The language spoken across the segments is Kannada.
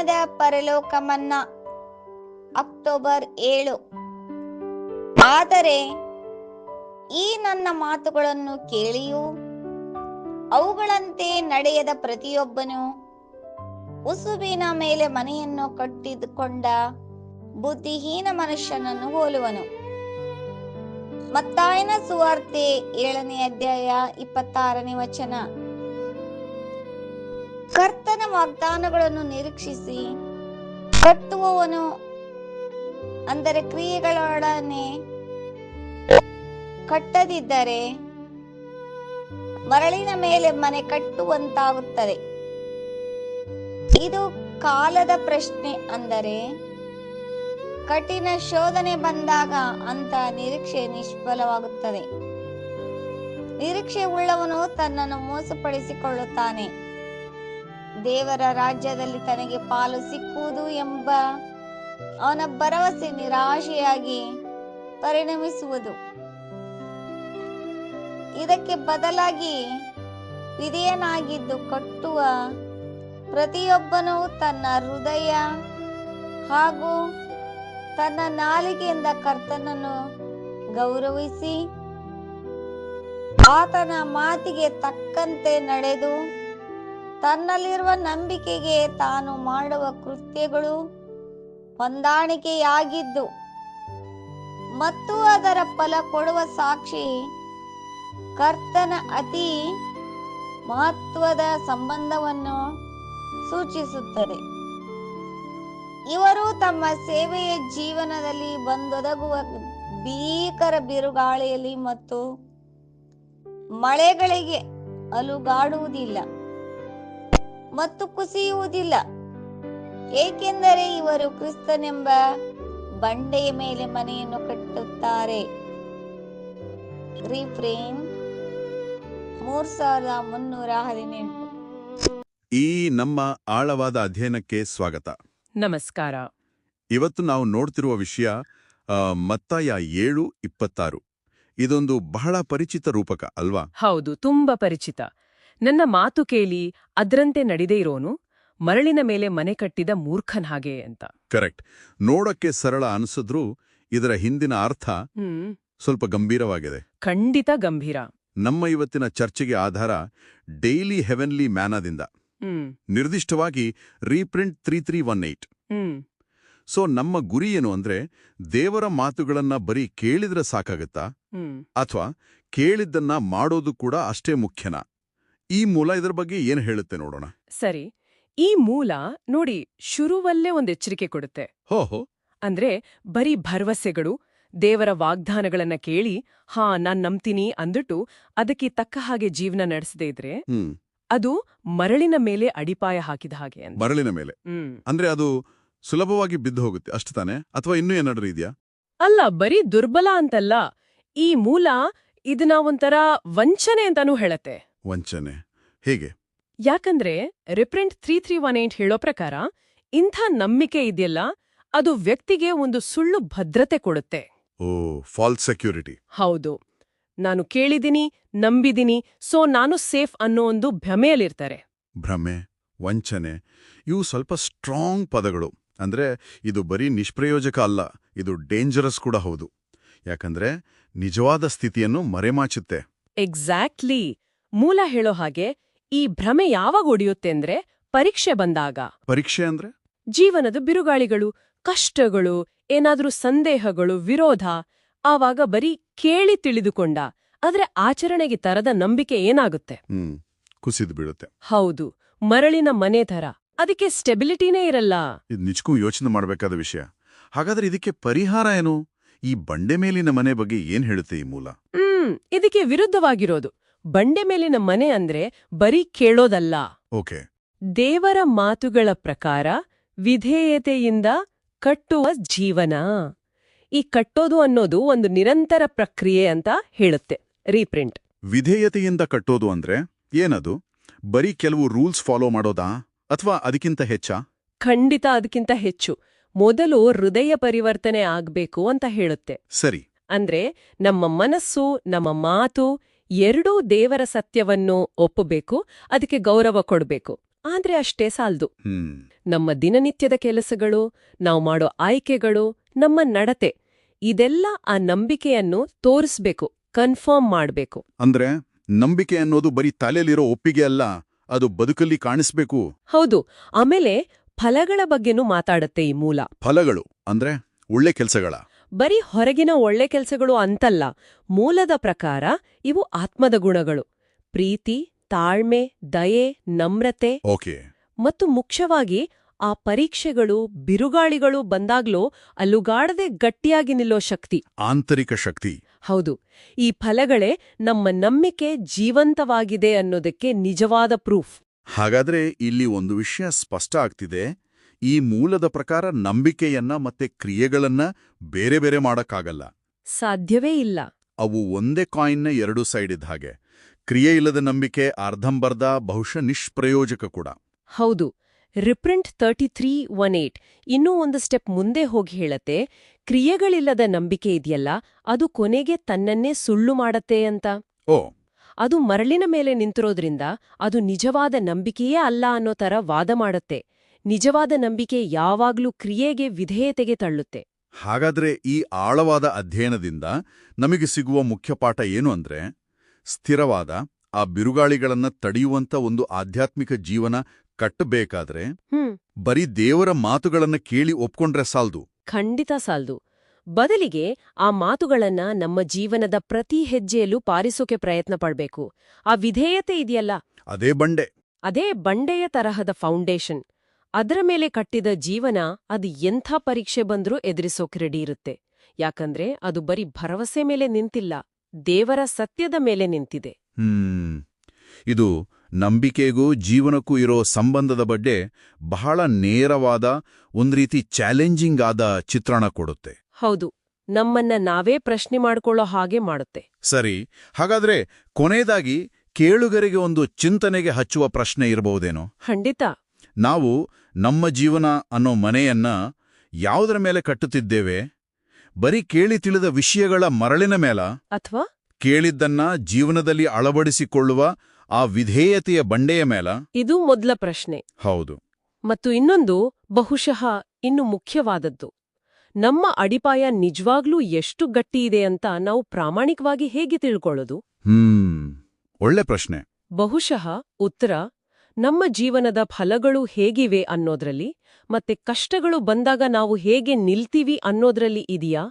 ದಿನದ ಪರಲೋಕಮನ್ನ. ಅಕ್ಟೋಬರ್ ಏಳು. ಆದರೆ ಈ ನನ್ನ ಮಾತುಗಳನ್ನು ಕೇಳಿಯೂ ಅವುಗಳಂತೆ ನಡೆಯದ ಪ್ರತಿಯೊಬ್ಬನು ಉಸುಬಿನ ಮೇಲೆ ಮನೆಯನ್ನು ಕಟ್ಟಿದುಕೊಂಡ ಬುದ್ಧಿಹೀನ ಮನುಷ್ಯನನ್ನು ಹೋಲುವನು. ಮತ್ತಾಯನ ಸುವಾರ್ತೆ ಏಳನೇ ಅಧ್ಯಾಯ ಇಪ್ಪತ್ತಾರನೇ ವಚನ. ಕರ್ತನ ವಾಗ್ದಾನಗಳನ್ನು ನಿರೀಕ್ಷಿಸಿ, ಕಟ್ಟುವವನು ಅಂದರೆ ಕ್ರಿಯೆಗಳೊಡನೆ ಕಟ್ಟದಿದ್ದರೆ ಮರಳಿನ ಮೇಲೆ ಮನೆ ಕಟ್ಟುವಂತಾಗುತ್ತದೆ. ಇದು ಕಾಲದ ಪ್ರಶ್ನೆ ಅಂದರೆ ಕಠಿಣ ಶೋಧನೆ ಬಂದಾಗ ಅಂತ ನಿರೀಕ್ಷೆ ನಿಷ್ಫಲವಾಗುತ್ತದೆ. ನಿರೀಕ್ಷೆ ಉಳ್ಳವನು ತನ್ನನ್ನು ಮೋಸಪಡಿಸಿಕೊಳ್ಳುತ್ತಾನೆ. ದೇವರ ರಾಜ್ಯದಲ್ಲಿ ತನಗೆ ಪಾಲು ಸಿಕ್ಕುವುದು ಎಂಬ ಅವನ ಭರವಸೆ ನಿರಾಶೆಯಾಗಿ ಪರಿಣಮಿಸುವುದು. ಇದಕ್ಕೆ ಬದಲಾಗಿ ವಿಧಿಯನಾಗಿದ್ದು ಕಟ್ಟುವ ಪ್ರತಿಯೊಬ್ಬನೂ ತನ್ನ ಹೃದಯ ಹಾಗೂ ತನ್ನ ನಾಲಿಗೆಯಿಂದ ಕರ್ತನನ್ನು ಗೌರವಿಸಿ ಆತನ ಮಾತಿಗೆ ತಕ್ಕಂತೆ ನಡೆದು ತನ್ನಲ್ಲಿರುವ ನಂಬಿಕೆಗೆ ತಾನು ಮಾಡುವ ಕೃತ್ಯಗಳು ಹೊಂದಾಣಿಕೆಯಾಗಿದ್ದು ಮತ್ತು ಅದರ ಫಲ ಕೊಡುವ ಸಾಕ್ಷಿ ಕರ್ತನ ಅತಿ ಮಹತ್ವದ ಸಂಬಂಧವನ್ನು ಸೂಚಿಸುತ್ತದೆ. ಇವರು ತಮ್ಮ ಸೇವೆಯ ಜೀವನದಲ್ಲಿ ಬಂದೊದಗುವ ಭೀಕರ ಬಿರುಗಾಳಿಯಲ್ಲಿ ಮತ್ತು ಮಳೆಗಳಿಗೆ ಅಲುಗಾಡುವುದಿಲ್ಲ. ಮತ್ತು ಕುಸಿಯುವುದಿಲ್ಲ. ಏಕೆಂದರೆ ಇವರು ಕ್ರಿಸ್ತನೆಂಬ ಬಂಡೆಯ ಮೇಲೆ ಮನೆಯನ್ನು ಕಟ್ಟುತ್ತಾರೆ. ರೀಫ್ರೇನ್ ಮೂರ್ ಸಾವಿರದ ಮುನ್ನೂರ ಹದಿನೆಂಟು. ಈ ನಮ್ಮ ಆಳವಾದ ಅಧ್ಯಯನಕ್ಕೆ ಸ್ವಾಗತ. ನಮಸ್ಕಾರ. ಇವತ್ತು ನಾವು ನೋಡ್ತಿರುವ ವಿಷಯ ಮತ್ತಾಯ ಏಳು ಇಪ್ಪತ್ತಾರು. ಇದೊಂದು ಬಹಳ ಪರಿಚಿತ ರೂಪಕ ಅಲ್ವಾ? ಹೌದು ತುಂಬಾ ಪರಿಚಿತ. ನನ್ನ ಮಾತು ಕೇಳಿ ಅದ್ರಂತೆ ನಡೆದೇ ಇರೋನು ಮರಳಿನ ಮೇಲೆ ಮನೆ ಕಟ್ಟಿದ ಮೂರ್ಖನ್ ಹಾಗೆ ಅಂತ. ಕರೆಕ್ಟ್. ನೋಡಕ್ಕೆ ಸರಳ ಅನಿಸಿದ್ರು ಇದರ ಹಿಂದಿನ ಅರ್ಥ ಸ್ವಲ್ಪ ಗಂಭೀರವಾಗಿದೆ. ಖಂಡಿತ ಗಂಭೀರ. ನಮ್ಮ ಇವತ್ತಿನ ಚರ್ಚೆಗೆ ಆಧಾರ ಡೈಲಿ ಹೆವೆನ್ಲಿ ಮ್ಯಾನದಿಂದ. ನಿರ್ದಿಷ್ಟವಾಗಿ reprint three three one eight. So ನಮ್ಮ ಗುರಿ ಏನು ಅಂದ್ರೆ ದೇವರ ಮಾತುಗಳನ್ನ ಬರೀ ಕೇಳಿದ್ರೆ ಸಾಕಾಗತ್ತಾ? ಅಥವಾ ಕೇಳಿದ್ದನ್ನ ಮಾಡೋದು ಕೂಡ ಅಷ್ಟೇ ಮುಖ್ಯನಾ? ಈ ಮೂಲ ಇದರ ಬಗ್ಗೆ ಏನು ಹೇಳುತ್ತೆ ನೋಡೋಣ. ಸರಿ ಈ ಮೂಲ ನೋಡಿ ಶುರುವಲ್ಲೇ ಒಂದು ಎಚ್ಚರಿಕೆ ಕೊಡುತ್ತೆ. ಹೋಹೋ ಅಂದ್ರೆ ಬರೀ ಭರವಸೆಗಳು ದೇವರ ವಾಗ್ದಾನಗಳನ್ನ ಕೇಳಿ ಹಾ ನಾನ್ ನಂಬ್ತೀನಿ ಅಂದ್ಬಿಟ್ಟು ಅದಕ್ಕೆ ತಕ್ಕ ಹಾಗೆ ಜೀವನ ನಡೆಸದೇ ಇದ್ರೆ ಅದು ಮರಳಿನ ಮೇಲೆ ಅಡಿಪಾಯ ಹಾಕಿದ ಹಾಗೆ ಮರಳಿನ ಮೇಲೆ. ಅಂದ್ರೆ ಅದು ಸುಲಭವಾಗಿ ಬಿದ್ದು ಹೋಗುತ್ತೆ ಅಷ್ಟು ತಾನೆ? ಅಥವಾ ಇನ್ನೂ ಏನಾದ್ರೂ ಇದೆಯಾ? ಅಲ್ಲ ಬರೀ ದುರ್ಬಲ ಅಂತಲ್ಲ ಈ ಮೂಲ ಇದನ್ನ ಒಂಥರ ವಂಚನೆ ಅಂತಾನೂ ಹೇಳತ್ತೆ. ವಂಚನೆ. ಹೇಗೆ. ಯಾಕಂದ್ರೆ reprint three three one eight ಹೇಳೋ ಪ್ರಕಾರ ಇಂಥ ನಂಬಿಕೆ ಇದೆಯಲ್ಲ ಅದು ವ್ಯಕ್ತಿಗೆ ಒಂದು ಸುಳ್ಳು ಭದ್ರತೆ ಕೊಡುತ್ತೆ. Oh false security. ಹೌದು. ನಾನು ಕೇಳಿದಿನಿ ನಂಬಿದಿನಿ ಸೊ ನಾನು ಸೇಫ್ ಅನ್ನೋ ಒಂದು ಭ್ರಮೆಯಲ್ಲಿರ್ತಾರೆ. ಭ್ರಮೆ ವಂಚನೆ ಇವು ಸ್ವಲ್ಪ ಸ್ಟ್ರಾಂಗ್ ಪದಗಳು. ಅಂದ್ರೆ ಇದು ಬರೀ ನಿಷ್ಪ್ರಯೋಜಕ ಅಲ್ಲ ಇದು ಡೇಂಜರಸ್ ಕೂಡ ಹೌದು. ಯಾಕಂದ್ರೆ ನಿಜವಾದ ಸ್ಥಿತಿಯನ್ನು ಮರೆಮಾಚುತ್ತೆ. ಎಕ್ಸಾಕ್ಟ್ಲಿ. ಮೂಲ ಹೇಳೋ ಹಾಗೆ ಈ ಭ್ರಮೆ ಯಾವಾಗ ಒಡೆಯುತ್ತೆ ಅಂದ್ರೆ ಪರೀಕ್ಷೆ ಬಂದಾಗ. ಪರೀಕ್ಷೆ ಅಂದ್ರೆ? ಜೀವನದ ಬಿರುಗಾಳಿಗಳು ಕಷ್ಟಗಳು ಏನಾದ್ರೂ ಸಂದೇಹಗಳು ವಿರೋಧ ಆವಾಗ ಬರೀ ಕೇಳಿ ತಿಳಿದುಕೊಂಡ ಆದ್ರೆ ಆಚರಣೆಗೆ ತರದ ನಂಬಿಕೆ ಏನಾಗುತ್ತೆ? ಕುಸಿದು ಬಿಡುತ್ತೆ ಹೌದು ಮರಳಿನ ಮನೆ ಥರ. ಅದಕ್ಕೆ ಸ್ಟೆಬಿಲಿಟಿನೇ ಇರಲ್ಲ. ಇದು ನಿಜಕ್ಕೂ ಯೋಚನೆ ಮಾಡಬೇಕಾದ ವಿಷಯ. ಹಾಗಾದ್ರೆ ಇದಕ್ಕೆ ಪರಿಹಾರ ಏನು? ಈ ಬಂಡೆ ಮೇಲಿನ ಮನೆ ಬಗ್ಗೆ ಏನ್ ಹೇಳುತ್ತೆ ಈ ಮೂಲ? ಹ್ಮ್ ಇದಕ್ಕೆ ವಿರುದ್ಧವಾಗಿರೋದು. ಬಂಡೆ ಮೇಲಿನ ಮನೆ ಅಂದ್ರೆ ಬರೀ ಕೇಳೋದಲ್ಲ. ಓಕೆ. ದೇವರ ಮಾತುಗಳ ಪ್ರಕಾರ ವಿಧೇಯತೆಯಿಂದ ಕಟ್ಟುವ ಜೀವನ. ಈ ಕಟ್ಟೋದು ಅನ್ನೋದು ಒಂದು ನಿರಂತರ ಪ್ರಕ್ರಿಯೆ ಅಂತ ಹೇಳುತ್ತೆ. ರೀಪ್ರಿಂಟ್. ವಿಧೇಯತೆಯಿಂದ ಕಟ್ಟೋದು ಅಂದ್ರೆ ಏನದು? ಬರೀ ಕೆಲವು ರೂಲ್ಸ್ ಫಾಲೋ ಮಾಡೋದಾ? ಅಥವಾ ಅದಕ್ಕಿಂತ ಹೆಚ್ಚಾ? ಖಂಡಿತ ಅದಕ್ಕಿಂತ ಹೆಚ್ಚು. ಮೊದಲು ಹೃದಯ ಪರಿವರ್ತನೆ ಆಗ್ಬೇಕು ಅಂತ ಹೇಳುತ್ತೆ. ಸರಿ. ಅಂದ್ರೆ ನಮ್ಮ ಮನಸ್ಸು ನಮ್ಮ ಮಾತು ಎರಡೂ ದೇವರ ಸತ್ಯವನ್ನು ಒಪ್ಪಬೇಕು ಅದಕ್ಕೆ ಗೌರವ ಕೊಡಬೇಕು. ಆದ್ರೆ ಅಷ್ಟೇ ಸಾಲ್ದು. ನಮ್ಮ ದಿನನಿತ್ಯದ ಕೆಲಸಗಳು ನಾವು ಮಾಡೋ ಆಯ್ಕೆಗಳು ನಮ್ಮ ನಡತೆ ಇದೆಲ್ಲ ಆ ನಂಬಿಕೆಯನ್ನು ತೋರಿಸ್ಬೇಕು ಕನ್ಫರ್ಮ್ ಮಾಡಬೇಕು. ಅಂದ್ರೆ ನಂಬಿಕೆ ಅನ್ನೋದು ಬರೀ ತಲೆಯಲ್ಲಿರೋ ಒಪ್ಪಿಗೆ ಅಲ್ಲ ಅದು ಬದುಕಲ್ಲಿ ಕಾಣಿಸ್ಬೇಕು? ಹೌದು. ಆಮೇಲೆ ಫಲಗಳ ಬಗ್ಗೆನೂ ಮಾತಾಡತ್ತೆ ಈ ಮೂಲ. ಫಲಗಳು ಅಂದ್ರೆ ಒಳ್ಳೆ ಕೆಲಸಗಳ. ಬರೀ ಹೊರಗಿನ ಒಳ್ಳೆ ಕೆಲಸಗಳು ಅಂತಲ್ಲ ಮೂಲದ ಪ್ರಕಾರ ಇವು ಆತ್ಮದ ಗುಣಗಳು. ಪ್ರೀತಿ ತಾಳ್ಮೆ ದಯೆ ನಮ್ರತೆ ಓಕೆ. ಮತ್ತು ಮುಖ್ಯವಾಗಿ ಆ ಪರೀಕ್ಷೆಗಳು ಬಿರುಗಾಳಿಗಳು ಬಂದಾಗ್ಲೂ ಅಲ್ಲುಗಾಡದೆ ಗಟ್ಟಿಯಾಗಿ ನಿಲ್ಲೋ ಶಕ್ತಿ. ಆಂತರಿಕ ಶಕ್ತಿ. ಹೌದು ಈ ಫಲಗಳೇ ನಮ್ಮ ನಂಬಿಕೆ ಜೀವಂತವಾಗಿದೆ ಅನ್ನೋದಕ್ಕೆ ನಿಜವಾದ ಪ್ರೂಫ್. ಹಾಗಾದ್ರೆ ಇಲ್ಲಿ ಒಂದು ವಿಷಯ ಸ್ಪಷ್ಟ ಆಗ್ತಿದೆ. ಈ ಮೂಲದ ಪ್ರಕಾರ ನಂಬಿಕೆಯನ್ನ ಮತ್ತೆ ಕ್ರಿಯೆಗಳನ್ನ ಬೇರೆ ಬೇರೆ ಮಾಡಕ್ಕಾಗಲ್ಲ. ಸಾಧ್ಯವೇ ಇಲ್ಲ. ಅವು ಒಂದೇ ಕಾಯಿನ್ನ ಎರಡು ಸೈಡ್ ಇದ್ದ ಹಾಗೆ. ಕ್ರಿಯೆ ಇಲ್ಲದ ನಂಬಿಕೆ ಅರ್ಧಂಬರ್ಧ ಬಹುಶಃ ನಿಷ್ಪ್ರಯೋಜಕ ಕೂಡ. ಹೌದು. Reprint thirty three one eight ಇನ್ನೂ ಒಂದು ಸ್ಟೆಪ್ ಮುಂದೆ ಹೋಗಿ ಹೇಳತ್ತೆ ಕ್ರಿಯೆಗಳಿಲ್ಲದ ನಂಬಿಕೆ ಇದೆಯಲ್ಲ ಅದು ಕೊನೆಗೆ ತನ್ನನ್ನೇ ಸುಳ್ಳು ಮಾಡತ್ತೆ ಅಂತ? ಓ. ಅದು ಮರಳಿನ ಮೇಲೆ ನಿಂತಿರೋದ್ರಿಂದ ಅದು ನಿಜವಾದ ನಂಬಿಕೆಯೇ ಅಲ್ಲ ಅನ್ನೋ ಥರ ವಾದ ಮಾಡತ್ತೆ. ನಿಜವಾದ ನಂಬಿಕೆ ಯಾವಾಗ್ಲೂ ಕ್ರಿಯೆಗೆ ವಿಧೇಯತೆಗೆ ತಳ್ಳುತ್ತೆ. ಹಾಗಾದ್ರೆ ಈ ಆಳವಾದ ಅಧ್ಯಯನದಿಂದ ನಮಗೆ ಸಿಗುವ ಮುಖ್ಯ ಪಾಠ ಏನು ಅಂದ್ರೆ ಸ್ಥಿರವಾದ ಆ ಬಿರುಗಾಳಿಗಳನ್ನ ತಡೆಯುವಂತ ಒಂದು ಆಧ್ಯಾತ್ಮಿಕ ಜೀವನ ಕಟ್ಟಬೇಕಾದ್ರೆ ಹ್ಮ್. ಬರೀ ದೇವರ ಮಾತುಗಳನ್ನ ಕೇಳಿ ಒಪ್ಕೊಂಡ್ರೆ ಸಾಲ್ದು. ಖಂಡಿತ ಸಾಲ್ದು. ಬದಲಿಗೆ ಆ ಮಾತುಗಳನ್ನ ನಮ್ಮ ಜೀವನದ ಪ್ರತಿ ಹೆಜ್ಜೆಯಲ್ಲೂ ಪಾರಿಸೋಕೆ ಪ್ರಯತ್ನ ಪಡ್ಬೇಕು. ಆ ವಿಧೇಯತೆ ಇದೆಯಲ್ಲ? ಅದೇ ಬಂಡೆ. ಅದೇ ಬಂಡೆಯ ತರಹದ ಫೌಂಡೇಶನ್. ಅದರ ಮೇಲೆ ಕಟ್ಟಿದ ಜೀವನ ಅದು ಎಂಥ ಪರೀಕ್ಷೆ ಬಂದ್ರೂ ಎದುರಿಸೋಕೆ ರೆಡಿ ಇರುತ್ತೆ. ಯಾಕಂದ್ರೆ ಅದು ಬರೀ ಭರವಸೆ ಮೇಲೆ ನಿಂತಿಲ್ಲ ದೇವರ ಸತ್ಯದ ಮೇಲೆ ನಿಂತಿದೆ. ಇದು ನಂಬಿಕೆಗೂ ಜೀವನಕ್ಕೂ ಇರೋ ಸಂಬಂಧದ ಬಗ್ಗೆ ಬಹಳ ನೇರವಾದ ಒಂದ್ ರೀತಿ ಚಾಲೆಂಜಿಂಗ್ ಆದ ಚಿತ್ರಣ ಕೊಡುತ್ತೆ. ಹೌದು ನಮ್ಮನ್ನ ನಾವೇ ಪ್ರಶ್ನೆ ಮಾಡಿಕೊಳ್ಳೋ ಹಾಗೆ ಮಾಡುತ್ತೆ. ಸರಿ ಹಾಗಾದ್ರೆ ಕೊನೆಯದಾಗಿ ಕೇಳುಗರಿಗೆ ಒಂದು ಚಿಂತನೆಗೆ ಹಚ್ಚುವ ಪ್ರಶ್ನೆ ಇರಬಹುದೇನೋ? ಖಂಡಿತ. ನಾವು ನಮ್ಮ ಜೀವನ ಅನ್ನೋ ಮನೆಯನ್ನ ಯಾವುದರ ಮೇಲೆ ಕಟ್ಟುತ್ತಿದ್ದೇವೆ? ಬರೀ ಕೇಳಿ ತಿಳಿದ ವಿಷಯಗಳ ಮರಳಿನ ಮೇಲ? ಅಥವಾ? ಕೇಳಿದ್ದನ್ನ ಜೀವನದಲ್ಲಿ ಅಳವಡಿಸಿಕೊಳ್ಳುವ ಆ ವಿಧೇಯತೆಯ ಬಂಡೆಯ ಮೇಲ? ಇದು ಮೊದಲ ಪ್ರಶ್ನೆ. ಹೌದು. ಮತ್ತು ಇನ್ನೊಂದು ಬಹುಶಃ ಇನ್ನು ಮುಖ್ಯವಾದದ್ದು. ನಮ್ಮ ಅಡಿಪಾಯ ನಿಜವಾಗ್ಲೂ ಎಷ್ಟು ಗಟ್ಟಿಯಿದೆ ಅಂತ ನಾವು ಪ್ರಾಮಾಣಿಕವಾಗಿ ಹೇಗೆ ತಿಳ್ಕೊಳ್ಳೋದು? ಹ್ಮ್. ಒಳ್ಳೆ ಪ್ರಶ್ನೆ. ಬಹುಶಃ ಉತ್ತರ ನಮ್ಮ ಜೀವನದ ಫಲಗಳು ಹೇಗಿವೆ ಅನ್ನೋದ್ರಲ್ಲಿ ಮತ್ತೆ ಕಷ್ಟಗಳು ಬಂದಾಗ ನಾವು ಹೇಗೆ ನಿಲ್ತೀವಿ ಅನ್ನೋದ್ರಲ್ಲಿ ಇದೆಯಾ?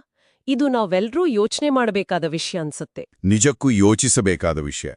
ಇದು ನಾವೆಲ್ಲರೂ ಯೋಚನೆ ಮಾಡಬೇಕಾದ ವಿಷಯ ಅನ್ಸತ್ತೆ. ನಿಜಕ್ಕೂ ಯೋಚಿಸಬೇಕಾದ ವಿಷಯ.